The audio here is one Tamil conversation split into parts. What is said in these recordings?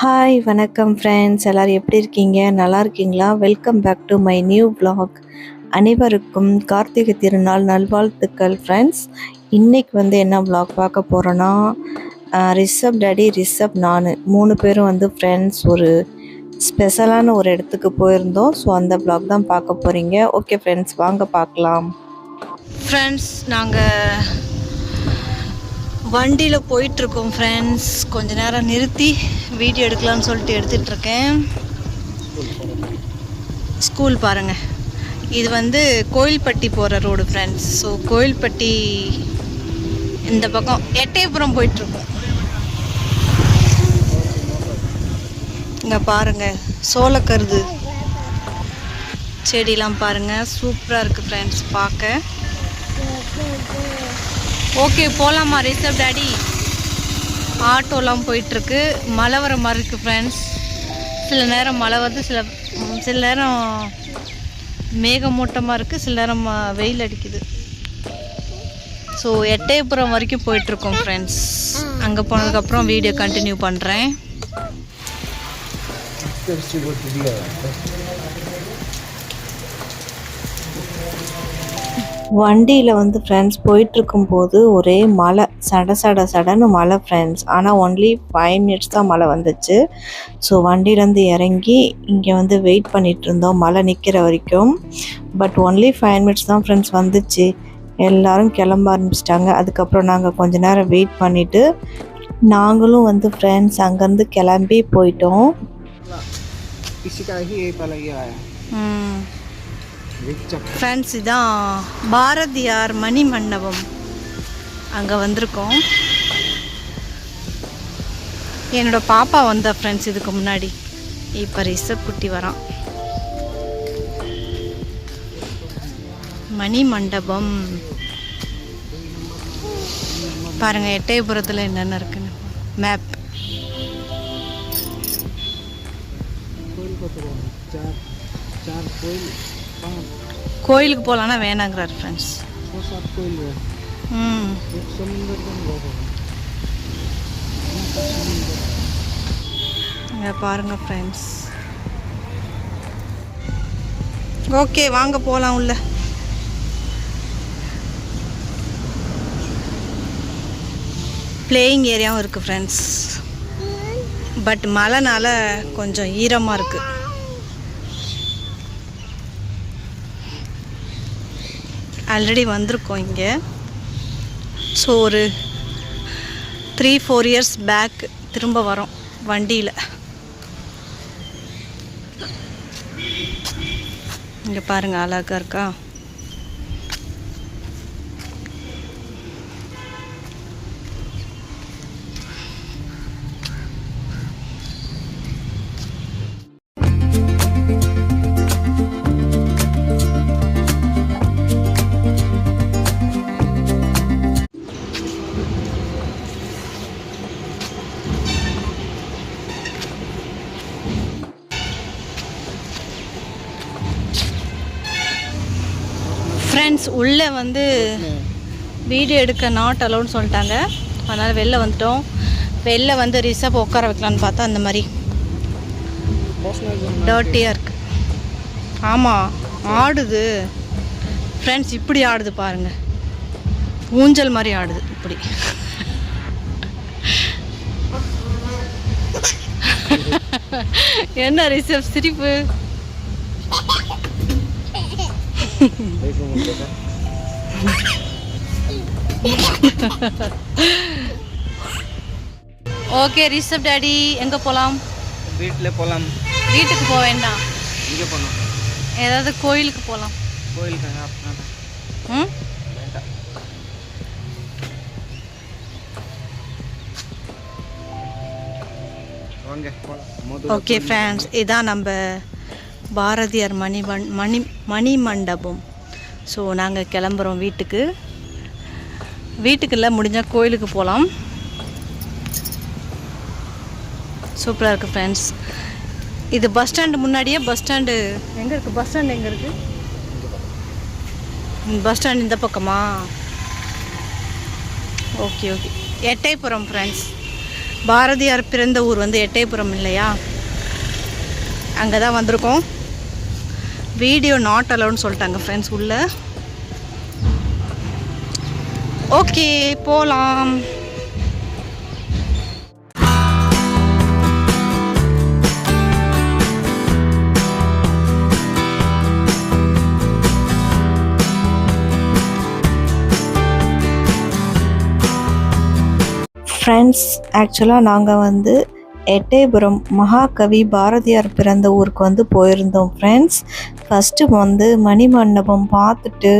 ஹாய் வணக்கம் ஃப்ரெண்ட்ஸ் எல்லோரும் எப்படி இருக்கீங்க? நல்லா இருக்கீங்களா? Welcome back to my new blog அனைவருக்கும் கார்த்திகை திருநாள் நல்வாழ்த்துக்கள் ஃப்ரெண்ட்ஸ் இன்றைக்கி வந்து என்ன பிளாக் பார்க்க போகிறோன்னா ரிஷப் டேடி ரிஷப் நான். மூணு பேரும் வந்து ஃப்ரெண்ட்ஸ் ஒரு ஸ்பெஷலான ஒரு இடத்துக்கு போயிருந்தோம். ஸோ அந்த பிளாக் தான் பார்க்க போகிறீங்க ஓகே ஃப்ரெண்ட்ஸ் வாங்க பார்க்கலாம். ஃப்ரெண்ட்ஸ் நாங்கள் வண்டியில் போயிட்டுருக்கோம் ஃப்ரெண்ட்ஸ் கொஞ்ச நேரம் நிறுத்தி வீடியோ எடுக்கலாம்னு சொல்லிட்டு எடுத்துட்டு இருக்கேன் ஸ்கூல் பாருங்கள் இது வந்து கோயில்பட்டி போகிற ரோடு ஃப்ரெண்ட்ஸ் ஸோ கோயில்பட்டி இந்த பக்கம் எட்டயபுரம் போயிட்டுருக்கோம். இங்கே பாருங்கள் சோளக்கருது. செடிலாம் பாருங்கள் சூப்பராக இருக்குது ஃப்ரெண்ட்ஸ் பார்க்க. ஓகே போகலாமா ரிசர்வ் டேடி? ஆட்டோலாம் போயிட்டுருக்கு. மழை வர மாதிரி இருக்குது ஃப்ரெண்ட்ஸ் சில நேரம் மழை வருது சில சில நேரம் மேகமூட்டமாக இருக்குது சில நேரம் வெயில் அடிக்குது. ஸோ எட்டயபுரம் வரைக்கும் போயிட்டுருக்கோம் ஃப்ரெண்ட்ஸ் அங்கே போனதுக்கப்புறம் வீடியோ கண்டினியூ பண்ணுறேன் வண்டியில் வந்து ஃப்ரெண்ட்ஸ் போயிட்டுருக்கும்போது ஒரே மழை. சட சட சடன்னு மழை ஃப்ரெண்ட்ஸ் ஆனால் ஒன்லி ஃபைவ் மினிட்ஸ் தான் மழை வந்துச்சு. ஸோ வண்டியிலேருந்து இறங்கி இங்கே வந்து வெயிட் பண்ணிட்டு இருந்தோம் மழை நிற்கிற வரைக்கும். பட் ஒன்லி ஃபைவ் மினிட்ஸ் தான் ஃப்ரெண்ட்ஸ் வந்துச்சு. எல்லாரும் கிளம்ப ஆரம்பிச்சிட்டாங்க. அதுக்கப்புறம் நாங்கள் கொஞ்ச நேரம் வெயிட் பண்ணிவிட்டு நாங்களும் வந்து ஃப்ரெண்ட்ஸ் அங்கேருந்து கிளம்பி போயிட்டோம். ஃப்ரெண்ட்ஸ் தான். பாரதியார் மணி மண்டபம் அங்கே வந்திருக்கோம். என்னோடய பாப்பா வந்தா ஃப்ரெண்ட்ஸ் இதுக்கு முன்னாடி. இப்போ ரிசப் குட்டி வரான். மணி மண்டபம் பாருங்கள் எட்டயபுரத்தில் என்னென்ன இருக்குன்னு. மேப் கோயில். கோயிலுக்கு போகலான்னா வேணாங்கிறார் ஃப்ரெண்ட்ஸ் ம். இங்கே பாருங்கள் ஃப்ரெண்ட்ஸ் ஓகே வாங்க போகலாம் உள்ள. பிளேயிங் ஏரியாவும் இருக்குது ஃப்ரெண்ட்ஸ் பட் மழைனால கொஞ்சம் ஈரமாக இருக்குது ஆல்ரெடி வந்திருக்கோம் இங்கே. ஸோ ஒரு த்ரீ ஃபோர் இயர்ஸ் பேக் திரும்ப வரோம் வண்டியில். இங்கே பாருங்கள் அழகா இருக்கா? உள்ளே வந்து வீடியோ எடுக்க நாட் அலோன்னு சொல்லிட்டாங்க. அதனால் வெளில வந்துட்டோம். வெளில வந்து ரிசப் உட்கார வைக்கலான்னு பார்த்தா அந்த மாதிரி. டர்ட்டியாக இருக்கு. ஆமாம் ஆடுது. ஃப்ரெண்ட்ஸ் இப்படி ஆடுது பாருங்கள் ஊஞ்சல் மாதிரி ஆடுது இப்படி. என்ன ரிசப் சிரிப்பு? ஓகே ரிசப் டாடி எங்கே போகலாம் வீட்டில் போகலாம் வீட்டுக்கு போக வேண்டாம். இங்கே ஏதாவது கோயிலுக்கு போகலாம் கோயிலுக்கு ம்? ஓகே ஃப்ரெண்ட்ஸ் இதான் நம்ம பாரதியார் மணி மண் மணி மணி மண்டபம் ஸோ நாங்கள் கிளம்புறோம் வீட்டுக்கு. வீட்டுக்குள்ள முடிஞ்சால் கோயிலுக்கு போகலாம் சூப்பராக இருக்குது ஃப்ரெண்ட்ஸ் இது பஸ் ஸ்டாண்டு முன்னாடியே பஸ் ஸ்டாண்டு எங்கே இருக்குது பஸ் ஸ்டாண்டு எங்கே இருக்குது பஸ் ஸ்டாண்ட் இந்த பக்கமா? Okay okay Ettayapuram friends Bharathiyar பிறந்த ஊர் வந்து எட்டயபுரம் இல்லையா? அங்கே தான் வந்திருக்கோம். வீடியோ நாட் அலோன்னு சொல்லிட்டாங்க ஃப்ரெண்ட்ஸ் உள்ள. ஓகே போகலாம் ஃப்ரெண்ட்ஸ் ஆக்சுவலாக நாங்கள் வந்து எட்டயபுரம் மகாகவி பாரதியார் பிறந்த ஊருக்கு வந்து போயிருந்தோம் ஃப்ரெண்ட்ஸ் ஃபஸ்ட்டு வந்து மணிமண்டபம் பார்த்துட்டு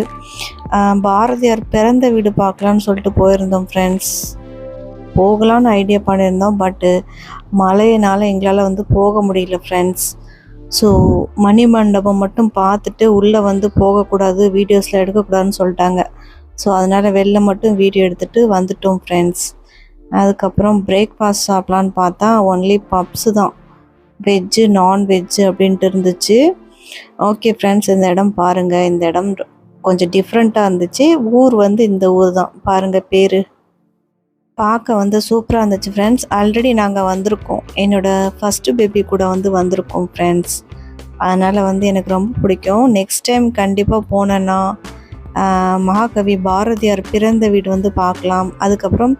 பாரதியார் பிறந்த வீடு பார்க்கலான்னு சொல்லிட்டு போயிருந்தோம் ஃப்ரெண்ட்ஸ் போகலான்னு ஐடியா பண்ணியிருந்தோம் பட்டு மழையினால் எங்களால் வந்து போக முடியல ஃப்ரெண்ட்ஸ் ஸோ மணிமண்டபம் மட்டும் பார்த்துட்டு உள்ளே வந்து போகக்கூடாது வீடியோஸில் எடுக்கக்கூடாதுன்னு சொல்லிட்டாங்க. ஸோ அதனால் வெளில மட்டும் வீடியோ எடுத்துகிட்டு வந்துட்டோம் ஃப்ரெண்ட்ஸ் அதுக்கப்புறம் பிரேக்ஃபாஸ்ட் சாப்பிட்லான்னு பார்த்தா ஒன்லி பப்ஸு தான். வெஜ்ஜு நான்வெஜ்ஜு அப்படின்ட்டு இருந்துச்சு. ஓகே ஃப்ரெண்ட்ஸ் இந்த இடம் பாருங்கள் இந்த இடம் கொஞ்சம் டிஃப்ரெண்ட்டாக இருந்துச்சு. ஊர் வந்து இந்த ஊர் தான். பாருங்கள் பேர். பார்க்க வந்து சூப்பராக இருந்துச்சு ஃப்ரெண்ட்ஸ் ஆல்ரெடி நாங்கள் வந்திருக்கோம். என்னோடய ஃபஸ்ட்டு பேபி கூட வந்து வந்திருக்கோம் ஃப்ரெண்ட்ஸ் அதனால் வந்து எனக்கு ரொம்ப பிடிக்கும். நெக்ஸ்ட் டைம் கண்டிப்பாக போனேன்னா மகாகவி பாரதியார் பிறந்த வீடு வந்து பார்க்கலாம். அதுக்கப்புறம்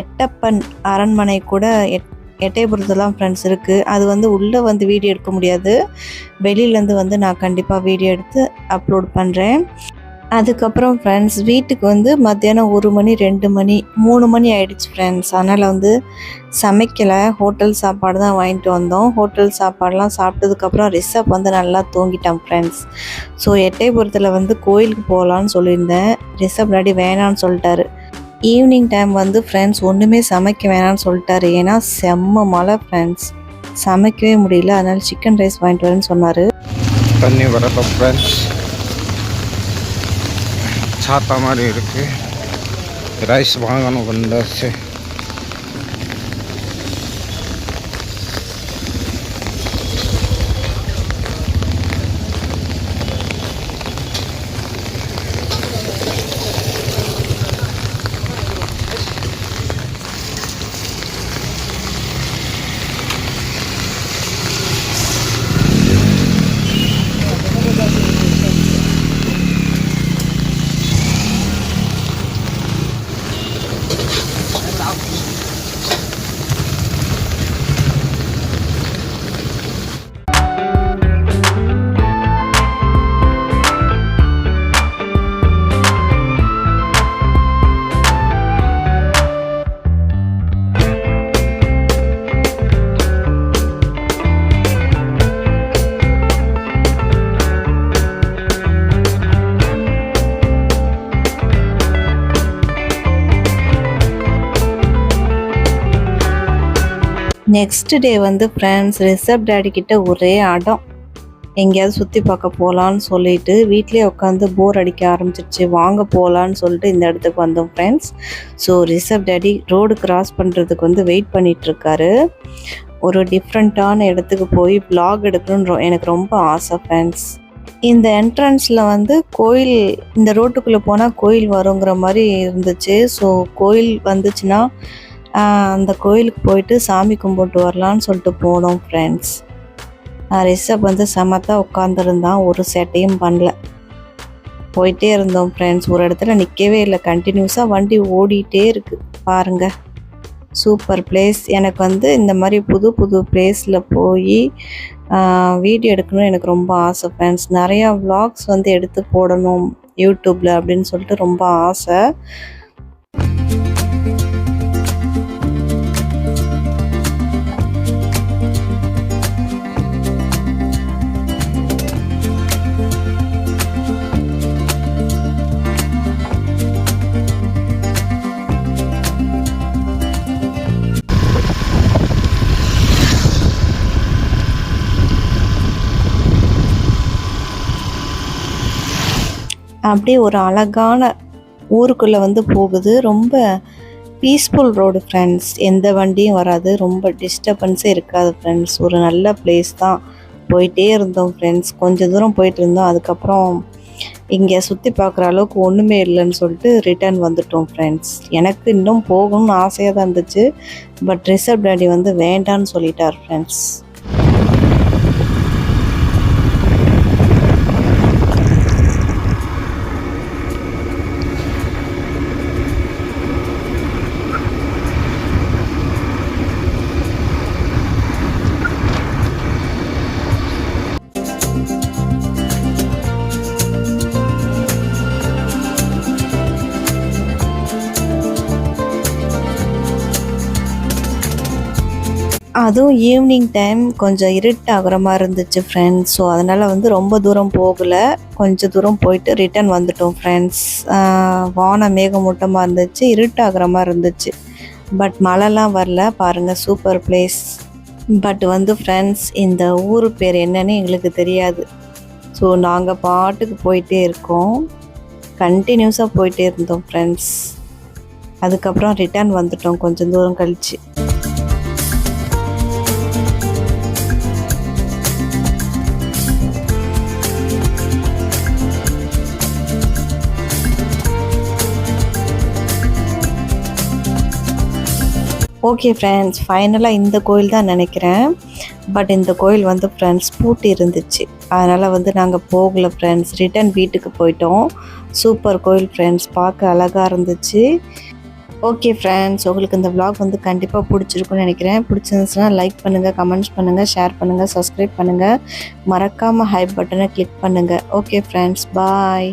எட்டப்பன் அரண்மனை கூட எட் எட்டயபுரத்துலாம் ஃப்ரெண்ட்ஸ் இருக்குது அது வந்து உள்ளே வந்து வீடியோ எடுக்க முடியாது. வெளியிலேருந்து வந்து நான் கண்டிப்பாக வீடியோ எடுத்து அப்லோட் பண்ணுறேன் அதுக்கப்புறம் ஃப்ரெண்ட்ஸ் வீட்டுக்கு வந்து மத்தியானம் ஒரு மணி ரெண்டு மணி மூணு மணி ஆயிடுச்சு ஃப்ரெண்ட்ஸ் அதனால் வந்து சமைக்கலை. ஹோட்டல் சாப்பாடு தான் வாங்கிட்டு வந்தோம். ஹோட்டல் சாப்பாடெலாம் சாப்பிட்டதுக்கப்புறம் ரிஷப் வந்து நல்லா தூங்கிட்டான் ஃப்ரெண்ட்ஸ் ஸோ எட்டயபுரத்தில் வந்து கோயிலுக்கு போகலான்னு சொல்லியிருந்தேன். ரிஷப் முன்னாடி வேணான்னு சொல்லிட்டாரு. ஈவினிங் டைம் வந்து ஃப்ரெண்ட்ஸ் ஒன்றுமே சமைக்க வேணாம்னு சொல்லிட்டாரு. ஏன்னா செம்ம மழை ஃப்ரெண்ட்ஸ் சமைக்கவே முடியல. அதனால் சிக்கன் ரைஸ் வாங்கிட்டு வரேன்னு சொன்னார். தண்ணி வரல ஃப்ரெண்ட்ஸ் சாத்தா மாதிரி இருக்குது ரைஸ் வாங்கணும் வந்தாச்சு நெக்ஸ்ட் டே வந்து ஃப்ரெண்ட்ஸ் ரிஷப் டேடி கிட்ட ஒரே அடம் எங்கேயாவது சுற்றி பார்க்க போகலான்னு சொல்லிட்டு வீட்லேயே உட்காந்து போர் அடிக்க ஆரம்பிச்சிருச்சு. வாங்க போகலான்னு சொல்லிட்டு இந்த இடத்துக்கு வந்தோம் friends so Rishabh daddy road cross பண்ணுறதுக்கு வந்து வெயிட் பண்ணிகிட்ருக்காரு ஒரு டிஃப்ரெண்ட்டான இடத்துக்கு போய் பிளாக் எடுக்கணும்னு எனக்கு ரொம்ப ஆசை ஃப்ரெண்ட்ஸ் இந்த என்ட்ரன்ஸில் வந்து கோயில் இந்த ரோட்டுக்குள்ளே போனால் கோயில் வருங்கிற மாதிரி இருந்துச்சு. ஸோ கோயில் வந்துச்சுன்னா அந்த கோயிலுக்கு போயிட்டு சாமி கும்பிட்டு வரலான்னு சொல்லிட்டு போனோம் ஃப்ரெண்ட்ஸ் ரிஷப் வந்து சமத்தாக உட்காந்துருந்தான் ஒரு சேட்டையும் பண்ணல. போயிட்டே இருந்தோம் ஃப்ரெண்ட்ஸ் ஒரு இடத்துல நிற்கவே இல்லை. கண்டினியூஸாக வண்டி ஓடிட்டே இருக்குது பாருங்கள் சூப்பர் பிளேஸ் எனக்கு வந்து இந்த மாதிரி புது புது பிளேஸில் போய் வீடியோ எடுக்கணும்னு எனக்கு ரொம்ப ஆசை ஃப்ரெண்ட்ஸ் நிறையா வ்ளாக்ஸ் வந்து எடுத்து போடணும் யூடியூப்பில் அப்படின்னு சொல்லிட்டு ரொம்ப ஆசை. அப்படியே ஒரு அழகான ஊருக்குள்ளே வந்து போகுது. ரொம்ப பீஸ்ஃபுல் ரோடு ஃப்ரெண்ட்ஸ் எந்த வண்டியும் வராது. ரொம்ப டிஸ்டர்பன்ஸே இருக்காது ஃப்ரெண்ட்ஸ் ஒரு நல்ல பிளேஸ் தான். போயிட்டே இருந்தோம் ஃப்ரெண்ட்ஸ் கொஞ்சம் தூரம் போயிட்டு இருந்தோம். அதுக்கப்புறம் இங்கே சுற்றி பார்க்குற அளவுக்கு ஒன்றுமே இல்லைன்னு சொல்லிட்டு ரிட்டர்ன் வந்துட்டோம் ஃப்ரெண்ட்ஸ் எனக்கு இன்னும் போகணும்னு ஆசையாக தான் இருந்துச்சு. பட் ரிசர்வ் டேடி வந்து வேண்டான்னு சொல்லிட்டார் ஃப்ரெண்ட்ஸ் அதுவும் ஈவினிங் டைம் கொஞ்சம் இருட்டாகிற மாதிரி இருந்துச்சு ஃப்ரெண்ட்ஸ் ஸோ அதனால் வந்து ரொம்ப தூரம் போகலை. கொஞ்சம் தூரம் போயிட்டு ரிட்டர்ன் வந்துட்டோம் ஃப்ரெண்ட்ஸ் வானம் மேகமூட்டமாக இருந்துச்சு இருட்டாகிற மாதிரி இருந்துச்சு. பட் மழைலாம் வரல. பாருங்கள் சூப்பர் பிளேஸ் பட் வந்து ஃப்ரெண்ட்ஸ் இந்த ஊர் பேர் என்னன்னு எங்களுக்கு தெரியாது. ஸோ நாங்கள் பாட்டுக்கு போயிட்டே இருக்கோம். கண்டினியூஸாக போயிட்டே இருந்தோம் ஃப்ரெண்ட்ஸ் அதுக்கப்புறம் ரிட்டர்ன் வந்துட்டோம் கொஞ்சம் தூரம் கழிச்சு. ஓகே ஃப்ரெண்ட்ஸ் ஃபைனலாக இந்த கோயில் தான் நினைக்கிறேன். பட் இந்த கோயில் வந்து ஃப்ரெண்ட்ஸ் பூட்டி இருந்துச்சு. அதனால் வந்து நாங்கள் போகல ஃப்ரெண்ட்ஸ் ரிட்டன் வீட்டுக்கு போயிட்டோம். சூப்பர் கோயில் ஃப்ரெண்ட்ஸ் பார்க்க அழகாக இருந்துச்சு. ஓகே ஃப்ரெண்ட்ஸ் உங்களுக்கு இந்த விளாக் வந்து கண்டிப்பாக பிடிச்சிருக்குன்னு நினைக்கிறேன். பிடிச்சிருந்துச்சுன்னா லைக் பண்ணுங்கள் கமெண்ட்ஸ் பண்ணுங்கள் ஷேர் பண்ணுங்கள் சப்ஸ்கிரைப் பண்ணுங்கள் மறக்காமல் ஹை பட்டனை கிளிக் பண்ணுங்கள் ஓகே ஃப்ரெண்ட்ஸ் பாய்